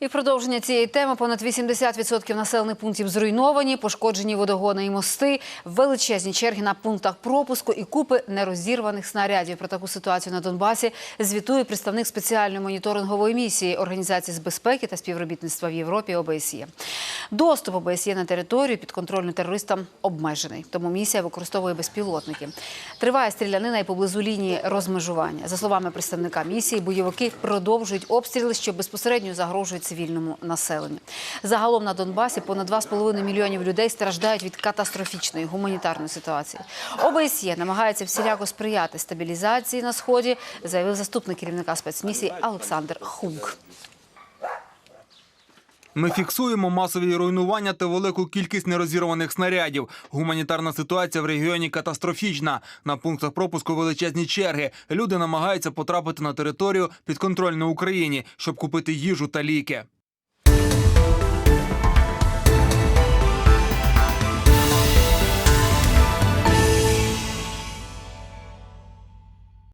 І в продовження цієї теми понад 80% населених пунктів зруйновані, пошкоджені водогони і мости, величезні черги на пунктах пропуску і купи нерозірваних снарядів. Про таку ситуацію на Донбасі звітує представник спеціальної моніторингової місії Організації з безпеки та співробітництва в Європі ОБСЄ. Доступ ОБСЄ на територію підконтрольну терористам обмежений, тому місія використовує безпілотники. Триває стрілянина і поблизу лінії розмежування. За словами представника місії, бойовики продовжують обстріли, що безпосередньо загрожують цивільному населенню. Загалом на Донбасі понад 2,5 мільйонів людей страждають від катастрофічної гуманітарної ситуації. ОБСЄ намагається всіляко сприяти стабілізації на сході, заявив заступник керівника спецмісії Олександр Хунк. Ми фіксуємо масові руйнування та велику кількість нерозірваних снарядів. Гуманітарна ситуація в регіоні катастрофічна. На пунктах пропуску величезні черги. Люди намагаються потрапити на територію підконтрольну Україні, щоб купити їжу та ліки.